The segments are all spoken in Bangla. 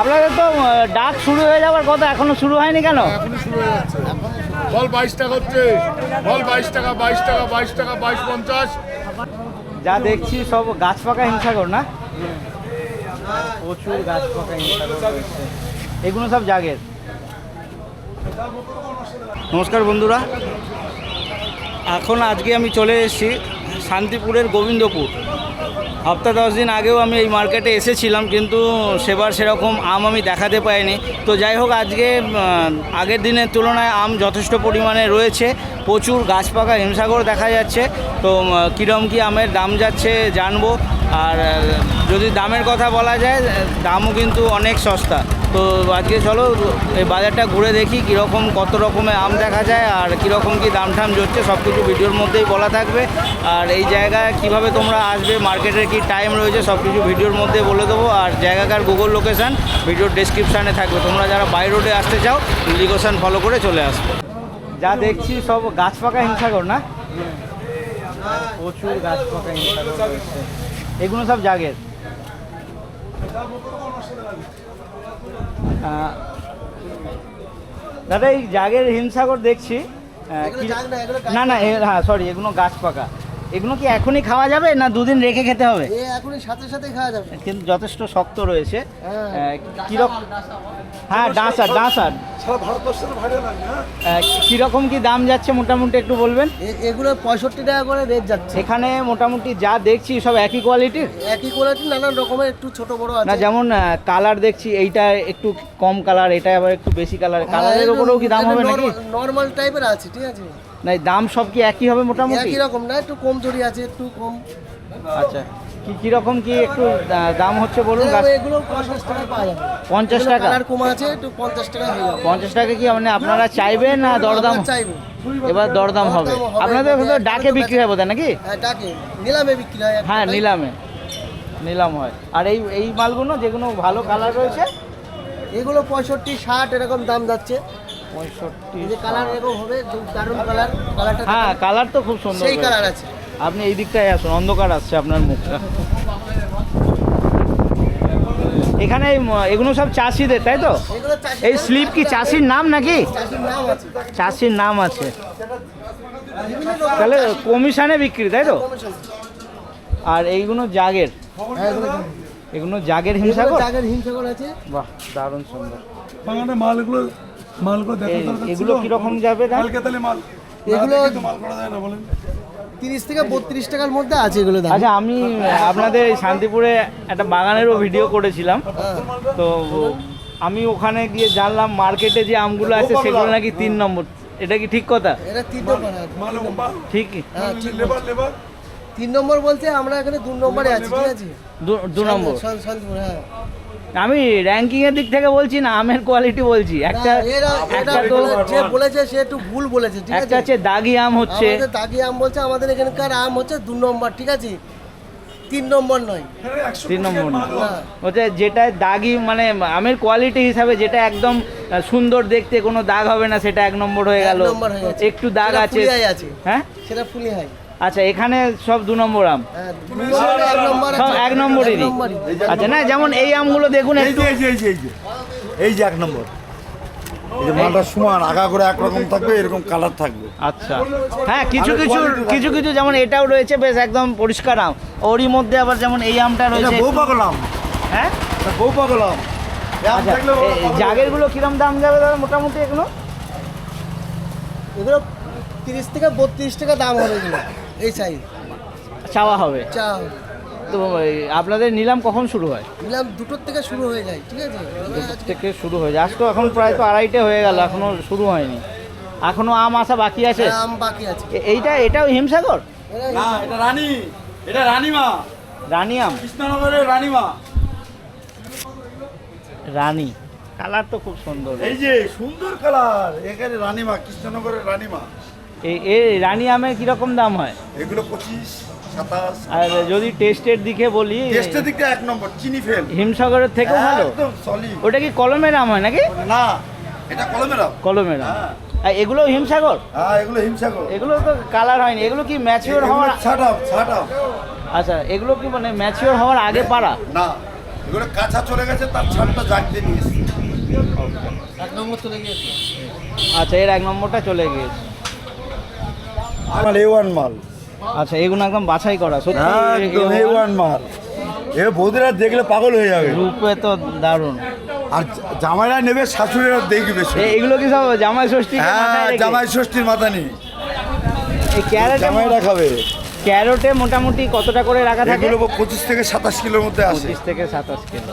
আপনাদের তো ডাক শুরু হয়ে যাওয়ার কথা এখনও শুরু হয়নি কেন? এখনই শুরু হয়ে যাচ্ছে। বল বাইশ টাকা হচ্ছে। বল বাইশ টাকা বাইশ টাকা বাইশ টাকা বাইশ পঞ্চাশ। যা দেখছি সব গাছ পাকা হিংসাগর না? প্রচুর গাছ পাকা হিংসাগর এগুলো সব জাগের। নমস্কার বন্ধুরা। এখন আজকে আমি চলে এসেছি শান্তিপুরের গোবিন্দপুর। সপ্তাহ দশ দিন আগেও আমি এই মার্কেটে এসেছিলাম, কিন্তু সেবার সেরকম আম আমি দেখাতে পাইনি। তো যাই হোক, আজকে আগের দিনের তুলনায় আম যথেষ্ট পরিমাণে রয়েছে। প্রচুর গাছ পাকা হিমসাগর দেখা যাচ্ছে। তো কীরম কী আমের দাম যাচ্ছে জানব। আর, যদি দামের কথা বলা যায়, দামও কিন্তু অনেক সস্তা। তো আজকে চলো, এই বাজারটা ঘুরে দেখি কীরকম কত রকমের আম দেখা যায় আর কীরকম কী দাম ঠাম যাচ্ছে সব কিছু ভিডিওর মধ্যেই বলা থাকবে। আর এই জায়গায় কীভাবে তোমরা আসবে, মার্কেটের কি টাইম রয়েছে সব কিছু ভিডিওর মধ্যে বলে দেবো। আর জায়গাকার গুগল লোকেশান ভিডিওর ডেসক্রিপশানে থাকবে। তোমরা যারা বাই রোডে আসতে চাও লোকেশান ফলো করে চলে আসবে। যা দেখছি সব গাছ পাকা হিংসাগর না? প্রচুর গাছ পাকা এগুলো সব জাগের? দাদা এই জাগের হিমসাগর দেখছি। না, না হ্যাঁ সরি এগুলো গাছ পাকা। এগুলো কি এখনই খাওয়া যাবে না দুদিন রেখে খেতে হবে? এ এখনই সাথে সাথে খাওয়া যাবে। কিন্তু যথেষ্ট শক্ত রয়েছে। হ্যাঁ। কীরকম হ্যাঁ ডাঁসার ডাঁসার। কীরকম কি দাম যাচ্ছে মোটামুটি একটু বলবেন? এগুলো পঁয়ষট্টি টাকা করে রেট যাচ্ছে। এখানে মোটামুটি যা দেখছি সব একই কোয়ালিটির একই কোয়ালিটি নানান রকমের একটু ছোট বড় না যেমন কালার দেখছি এইটা একটু কম কালার এটা আবার একটু বেশি কালার হ্যাঁ, কালারের উপরেও কি দাম হবে নাকি? নর্মাল টাইপের আছে ঠিক আছে? না দাম সব কি একই হবে মোটামুটি? একই রকম না একটু কম জড়ি আছে একটু কম। আচ্ছা কি কীরকম কি একটু দাম হচ্ছে বলুন? এগুলো- গাছ- এগুলো পঞ্চাশ টাকা পাওয়া যাবে। পঞ্চাশ টাকা? কালার কম আছে একটু পঞ্চাশ টাকা হয়ে যাবে। পঞ্চাশ টাকা কি মানে আপনারা চাইবেন না দরদাম? চাইব। এবার দরদাম হবে। আপনাদের ওখানে ডাকে বিক্রি হয় বোধহয় নাকি? হ্যাঁ ডাকে। নিলামে বিক্রি হয় হ্যাঁ নিলামে। নিলাম হয়। আর এই এই মালগুলো যেগুলো ভালো কালার রয়েছে? এগুলো পঁয়ষট্টি ষাট এরকম দাম যাচ্ছে। পঁয়ষট্টি কালার এরকম হবে দারুণ কালার কালারটা হ্যাঁ কালার তো খুব সুন্দর সেই কালার আছে। আপনি এই দিকটায় আসুন অন্ধকার আসছে আপনার মুখটা। এখানে এই এগুলো সব চাষিদের তাই তো? এই স্লিপ কি চাষির নাম নাকি? চাষির নাম আছে। তাহলে কমিশনে বিক্রি তাই তো? আর এইগুলো জাগের। হ্যাঁ, এগুলো জাগের। হিমসাগর? জাগের হিমসাগর আছে। বাহ দারুণ সুন্দর। মালগুলো মালগুলো দেখা দরকার এগুলো। কীরকম যাবে দাম? কালকে তাহলে মাল এগুলো- মাল করা যায় না বলেন। তিরিশ থেকে বত্রিশ টাকার মধ্যে আছে এগুলো আচ্ছা আমি আপনাদের এই শান্তিপুরে একটা বাগানেরও ভিডিও করেছিলাম। তো আমি ওখানে গিয়ে জানলাম মার্কেটে যে আমগুলো আছে সেগুলো নাকি তিন নম্বর। এটা কি ঠিক কথা? এটা তিন নম্বর হ্যাঁ, ঠিক। হ্যাঁ, তিন নম্বর বলতে আমরা এখানে দু নম্বরে আছি ঠিক আছে? দু- দু নম্বর। শান্তিপুর হ্যাঁ। আমি র্যাঙ্কিং এর দিক থেকে বলছি না আমের কোয়ালিটি বলছি। একটা না, এরা এটা একটা তো যে বলেছে সে একটু ভুল বলেছে ঠিক একটা আছে? হচ্ছে দাগি আম হচ্ছে। আমাদের দাগি আম বলছে আমাদের এখানকার আম হচ্ছে দু নম্বর ঠিক আছে? তিন নম্বর নয়। তিন নম্বর না। হচ্ছে যেটা দাগি মানে আমের কোয়ালিটি হিসাবে যেটা একদম সুন্দর দেখতে কোনো দাগ হবে না সেটা এক নম্বর হয়ে গেল। নম্বর হয়ে গেছে। একটু দাগ আছে। হ্যাঁ? সেটা ফুলি হয় আচ্ছা এখানে সব দু নম্বর আম? সব এক নম্বরেরই। আচ্ছা না যেমন এই আমগুলো দেখুন এই যে এই যে এই যে এই যে। এক নম্বর। মালটা সমান আগা করে একরকম থাকবে এরকম কালার থাকবে। আচ্ছা। হ্যাঁ কিছু কিছু কিছু কিছু যেমন এটাও রয়েছে বেশ একদম পরিষ্কার আম। ওরই মধ্যে আবার যেমন এই আমটা রয়েছে। বউ পাগলাম হ্যাঁ? বউ আচ্ছা থাকলে পাগলাম। জাগেরগুলো কিরম দাম যাবে দাদা মোটামুটি এগুলো? এগুলো তিরিশ থেকে বত্রিশ টাকা দাম হবে এগুলো। এই সাইজ। চাওয়া হবে? চা তো এই আপনাদের নিলাম কখন শুরু হয়? নিলাম দুটোর থেকে শুরু হয়ে যায় ঠিক আছে? আজকে থেকে শুরু হয়ে যায়। আজ তো এখন প্রায় তো আড়াইটে হয়ে গেল এখনও শুরু হয়নি। এখনও আম আসা বাকি আছে? আম বাকি আছে। এইটা এটাও হিমসাগর? না এটা রানী। এটা রানীমা। রানী আম? কৃষ্ণনগরের রানীমা। রানী। কালার তো খুব সুন্দর। এই যে সুন্দর কালার। এখানে রানীমা কৃষ্ণনগরের রানীমা। এই এই রানী আমের কীরকম দাম হয়? এগুলো পঁচিশ সাতাশ। আর যদি টেস্টের দিকে বলি টেস্টের দিকটা এক নম্বর চিনি ফেল। হিমসাগরের থেকেও ভালো? একদম সলিড ওটা কি কলমের আম হয় নাকি? না এটা কলমের আম। কলমের আম। হ্যাঁ। আর এগুলো হিমসাগর? হ্যাঁ এগুলো হিমসাগর। এগুলো তো কালার হয়নি। এগুলো কি ম্যাচিওর হওয়ার ছাটাও ছাটাও আচ্ছা এগুলো কি মানে ম্যাচিওর হওয়ার আগে পারা না এগুলো কাঁচা চলে গেছে তার ছাড়টা জাগতে নিয়ে এসছি। আচ্ছা এর এক নম্বরটা চলে গিয়েছে। আমার এ ওয়ান মাল। আচ্ছা এগুলো একদম বাছাই করা সত্যি একদম এ ওয়ান মাল। এ বৌদিরা দেখলে পাগল হয়ে যাবে। রূপে তো দারুণ। আর জামাইরা নেবে শাশুড়িরা দেখবে। এগুলো কি সব জামাই ষষ্ঠী হ্যাঁ জামাই ষষ্ঠীর মাথা নেই এই ক্যারেটে জামাইরা খাবে ক্যারোটে মোটামুটি কতটা করে রাখা থাকে? এগুলো পঁচিশ থেকে সাতাশ কিলোর মধ্যে আসে। পঁচিশ থেকে সাতাশ কিলো।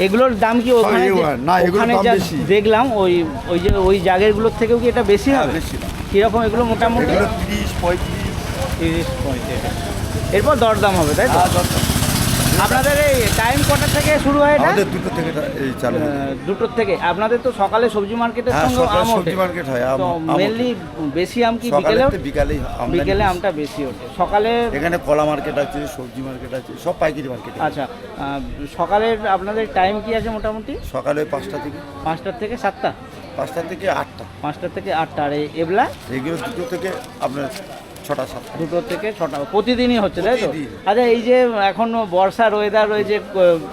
এগুগুলোর দাম কি ওখানে ওখানে যা দেখলাম ওই ওই যে ওই জায়গাগুলোর থেকেও কি এটা বেশি হ্যাঁ, হবে? কীরকম এগুলো মোটামুটি? তিরিশ পঁয়ত্রিশ। তিরিশ পঁয়ত্রিশ। এরপর দরদাম হবে তাই তো? হ্যাঁ। আপনাদের এই টাইম কটা থেকে শুরু হয় এটা? আমাদের দুটো থেকে এই চালু। দুটোর থেকে। আপনাদের তো সকালে সবজি মার্কেটের হ্যাঁ, সঙ্গে আম সবজি মার্কেট হয়, আম-। মেনলি বেশি আম কি বিকেলে আমদানি বিকেলে আমটা বেশি ওঠে। সকালে এখানে কলা মার্কেট আছে সবজি মার্কেট আছে সব পাইকারি মার্কেট আচ্ছা সকালের আপনাদের টাইম কি আছে মোটামুটি? সকালে পাঁচটা থেকে। পাঁচটার থেকে সাতটা? পাঁচটা থেকে আটটা। পাঁচটা থেকে আটটা। আর এবলা এগুলো দুটো থেকে আপনার ছটা সাতটা দুটো থেকে ছটা প্রতিদিনই হচ্ছে তাই তো? আচ্ছা এই যে এখনও বর্ষার ওয়েদার রয়েছে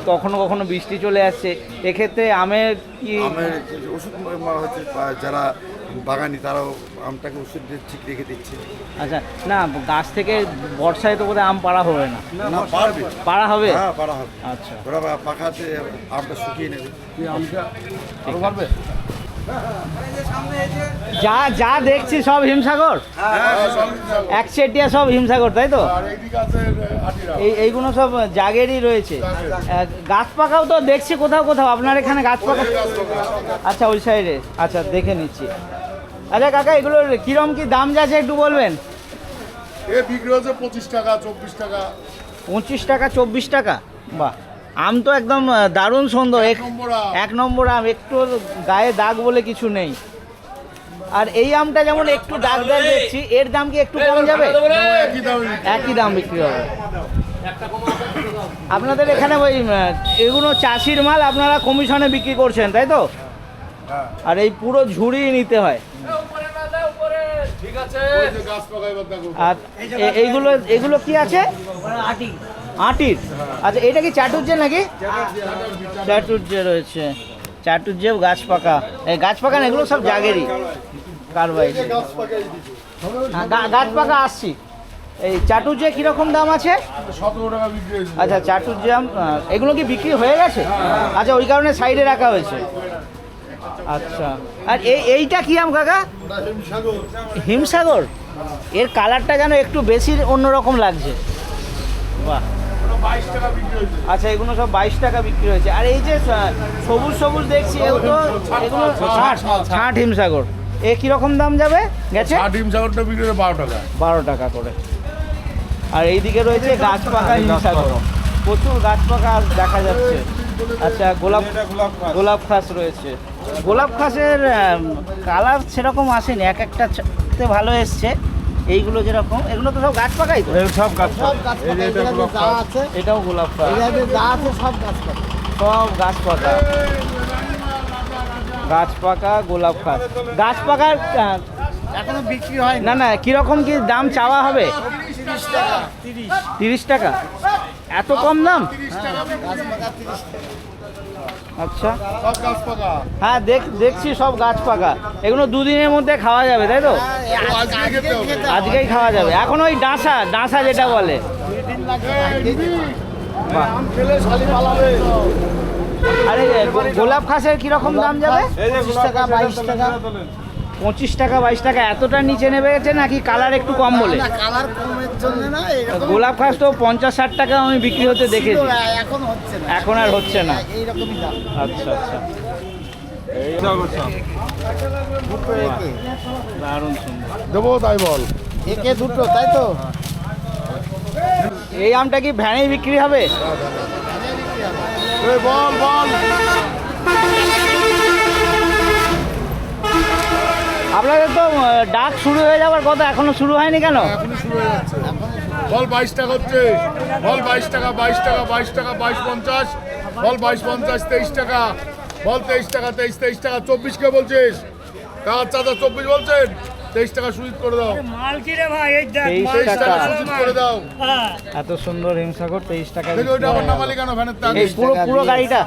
কখনো কখনো বৃষ্টি চলে আসছে এক্ষেত্রে আমের কি আমের ওষুধ ম- হচ্ছে যারা বাগানি তারাও আমটাকে ওষুধ দিয়ে ঠিক রেখে দিচ্ছে। আচ্ছা না গাছ থেকে বর্ষায় তো বোধহয় আম পাড়া হবে না। না পারবে পাড়া হবে। হ্যাঁ পারা হবে। আচ্ছা। ওরা আমটা শুকিয়ে নেবে। যা যা দেখছি সব হিমসাগর? এক একচেটিয়া সব হিমসাগর তাই তো? এই এইগুলো সব জাগেরই রয়েছে। গাছ পাকাও তো দেখছি কোথাও কোথাও। আপনার এখানে গাছ পাকা আচ্ছা ওই সাইডে। আচ্ছা দেখে নিচ্ছি। আচ্ছা কাকা এগুলোর কিরম কি দাম যাচ্ছে একটু বলবেন? এ বিক্রি হচ্ছে পঁচিশ টাকা চব্বিশ টাকা। পঁচিশ টাকা চব্বিশ টাকা? বাহ। আম তো একদম দারুণ সুন্দর এক নম্বর আম। এক নম্বর আম একটু গায়ে দাগ বলে কিছু নেই। আর এই আমটা যেমন একটু দাগ দাগ দেখছি এর দাম কি একটু কম যাবে? একই দাম বিক্রি হবে। আপনাদের এখানে ওই এগুলো চাষির মাল আপনারা কমিশনে বিক্রি করছেন তাই তো? আর এই পুরো ঝুড়ি নিতে হয়। আর এইগুলো এগুলো কি আছে? আটির? আচ্ছা এটা কি চাটুর্যে নাকি? চাটুর্যে রয়েছে। চাটুর্যেও গাছ পাকা। এই গাছ পাকা না এগুলো সব জাগেরই। কারবাই। গাছ পাকা আসছি। এই চাটুর্যে কীরকম দাম আছে? সতেরো টাকা বিক্রি হয়েছে। আচ্ছা চাটুর্যে এগুলো কি বিক্রি হয়ে গেছে? আচ্ছা ওই কারণে সাইডে রাখা হয়েছে। আচ্ছা। আর এই এইটা কি আম কাকা? হিমসাগর? এর কালারটা যেন একটু বেশি অন্যরকম লাগছে। বাহ। বাইশ টাকা আচ্ছা এগুলো সব বাইশ টাকা বিক্রি হয়েছে। আর এই যে সবুজ সবুজ দেখছি এগুলো এগুলো ষাট ষাট হিমসাগর। এ কীরকম দাম যাবে গেছে? আর ডিম সাগরটা বিক্রি বারো টাকা। বারো টাকা করে। আর এইদিকে রয়েছে গাছ পাকা হিমসাগর। প্রচুর গাছ পাকা দেখা যাচ্ছে। আচ্ছা গোলাপ গোলাপ খাস। রয়েছে। গোলাপ খাসের কালার সেরকম আসেনি। এক একটা ভালো এসছে। এইগুলো যেরকম এগুলো তো সব গাছ পাকাই তো? সব গাছ পাকা এখানে যা আছে এটাও গোলাপ খাস এখানে যা আছে সব গাছ পাকা সব গাছ পাকা। গাছ পাকা গোলাপ খাস গাছ পাকার এখনও বিক্রি হয় না না কীরকম কি দাম চাওয়া হবে? তিরিশ টাকা। এত কম দাম? গাছ পাকা তিরিশ আচ্ছা। সব গাছ পাকা। হ্যাঁ দেখ দেখছি সব গাছ পাকা। এগুলো দুদিনের মধ্যে খাওয়া যাবে তাই তো? আজকেই খাওয়া যাবে। এখন ওই ডাঁসা ডাঁসা যেটা বলে। আরে গোলাপ খাসের কীরকম দাম যাবে? পঁচিশ টাকা বাইশ টাকা। পঁচিশ টাকা বাইশ টাকা এতটা নিচে নেমে গেছে নাকি কালার একটু কম বলে? কালার কমের জন্য না গোলাপ খাস তো পঞ্চাশ ষাট টাকা আমি বিক্রি হতে দেখেছি। এখন হচ্ছে না। এখন আর হচ্ছে না। এইরকমই দাম। আচ্ছা আচ্ছা। দুটো দারুণ সুন্দর। দেবো তাই বল। একে দুটো তাই তো? এই আমটা কি ভ্যানে বিক্রি হবে? বল বল। আপনাদের তো ডাক শুরু হয়ে যাওয়ার কথা এখনও শুরু হয়নি কেন? এখনই শুরু হয়ে যাচ্ছে। বল বাইশ টাকা হচ্ছে। বল বাইশ টাকা বাইশ টাকা বাইশ টাকা বাইশ পঞ্চাশ। বল বাইশ পঞ্চাশ তেইশ টাকা। বল তেইশ টাকা তেইশ তেইশ টাকা। চব্বিশ কে বলছিস? কার চাচা চব্বিশ বলছেন? তেইশ টাকা সুইচ করে দাও। তেইশ টাকা টাকা করে দাও। এত সুন্দর হিমসাগর তেইশ টাকা পুরো পুরো গাড়িটা?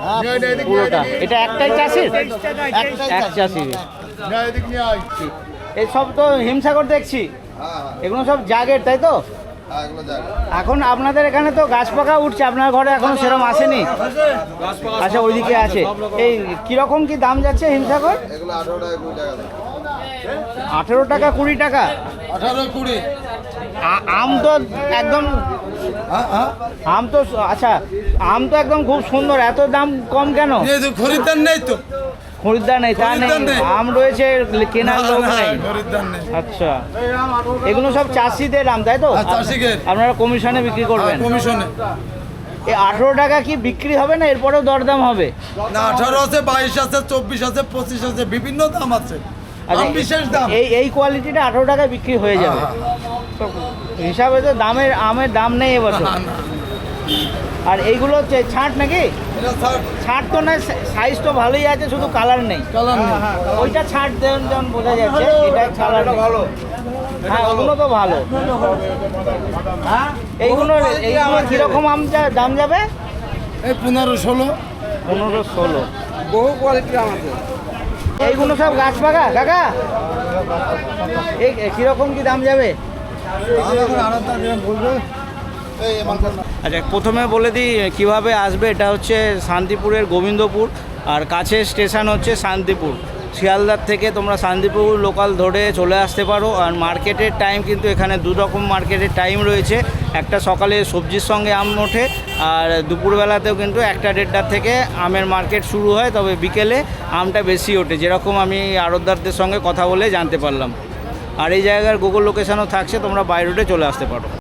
এদিকে। এটা একটাই চাষির? এক চাষির। এই সব তো হিমসাগর দেখছি। এগুলো সব জাগের তাই তো? এখন আপনাদের এখানে তো গাছ পাকা উঠছে আপনার ঘরে এখনও সেরকম আসেনি? আচ্ছা ওইদিকে আছে। এই কীরকম কি দাম যাচ্ছে হিমসাগর? আঠেরো টাকা কুড়ি টাকা আঠারো কুড়ি আম তো একদম আম তো আচ্ছা আম তো একদম খুব সুন্দর এত দাম কম কেন? খরিদ্দার নেই তো। খরিদ্দার নেই তা নেই। আম রয়েছে কেনার লোক নেই। আচ্ছা। এগুলো সব চাষিদের আম তাই তো? আপনারা কমিশনে বিক্রি করবেন। কমিশনে। এই আঠেরো টাকা কি বিক্রি হবে না এরপরেও দরদাম হবে? না আঠারো আছে বাইশ আছে চব্বিশ আছে পঁচিশ আছে বিভিন্ন দাম আছে। আচ্ছা, বিশেষ দাম। এই এই কোয়ালিটিটা আঠেরো টাকায় বিক্রি হয়ে যাবে। হিসাবে তো দামের আমের দাম নেই এবছর। না। আর এইগুলো হচ্ছে ছাঁট নাকি? ছাঁট তো না সাইজ তো ভালোই আছে শুধু কালার নেই। কালার ওইটা ছাড় দেন যেমন বোঝা যাচ্ছে এটা কালার ভালো। হ্যাঁ ওগুলো তো ভালো। এইগুলো এইগুলো কীরকম আম যা- দাম যাবে? এই পনেরো ষোলো। পনেরো ষোলো। বহু কোয়ালিটির আমাদের। এইগুলো সব গাছ পাকা কাকা? এই কীরকম কি দাম যাবে? আচ্ছা প্রথমে বলে দিই কীভাবে আসবে, এটা হচ্ছে শান্তিপুরের গোবিন্দপুর, আর কাছে স্টেশন হচ্ছে শান্তিপুর। শিয়ালদার থেকে তোমরা শান্তিপুর লোকাল ধরে চলে আসতে পারো, আর মার্কেটের টাইম কিন্তু এখানে দু রকম মার্কেটের টাইম রয়েছে। একটা সকালে সবজির সঙ্গে আম ওঠে, আর দুপুরবেলাতেও কিন্তু একটা দেড়টার থেকে আমের মার্কেট শুরু হয়, তবে বিকেলে আমটা বেশি ওঠে। যেরকম আমি আড়তদারদের সঙ্গে কথা বলে জানতে পারলাম। আর এই জায়গার গুগল লোকেশনও থাকছে, তোমরা বাই রোডে চলে আসতে পারো।